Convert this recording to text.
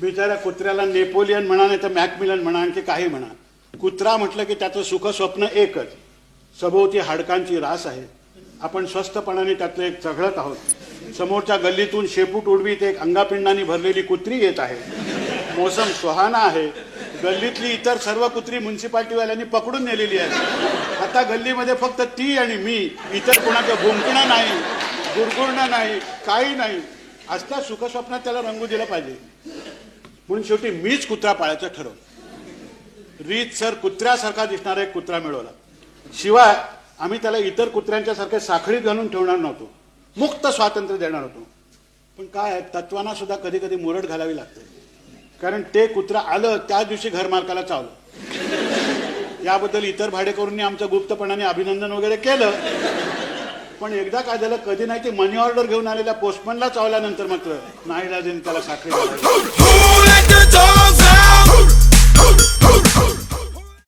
बिचाऱ्या कुत्र्याला नेपोलियन म्हणा नाही तर मॅकमिलन म्हणा आणखी काही म्हणा. कुत्रा म्हटलं की त्याचं सुख स्वप्न एकच. सभोवती हाडकांची रास आहे. आपण स्वस्तपणाने त्यातलं एक चघळत आहोत. समोरच्या गल्लीतून शेपूट उडवीत एक अंगापिंडाने भरलेली कुत्री येत आहे. मोसम सुहाना आहे. गल्लीतली इतर सर्व कुत्री म्युन्सिपाल्टीवाल्यांनी पकडून नेलेली आहे आता गल्लीमध्ये फक्त ती आणि मी इतर कोणाचं भुंकणं नाही गुरगुरणं नाही काही नाही. असल्या सुखस्वप्नात त्याला रंगू दिलं पाहिजे. म्हणून शेवटी मीच कुत्रा पाळायचं ठरवलं. रीत सर कुत्र्यासारखा दिसणारा एक कुत्रा मिळवला. शिवाय आम्ही त्याला इतर कुत्र्यांच्या सारखे साखळीत घालून ठेवणार नव्हतो. मुक्त स्वातंत्र्य देणार होतो. पण काय तत्वांना सुद्धा कधी कधी मुरड घालावी लागते. कारण ते कुत्रा आलं त्या दिवशी घरमालकाला चावलं. याबद्दल इतर भाडेकरूंनी आमचं गुप्तपणाने अभिनंदन वगैरे केलं. पण एकदा काय झालं कधी नाही ते मनी ऑर्डर घेऊन आलेल्या पोस्टमनला चावल्यानंतर मात्र नाही त्याला साखळी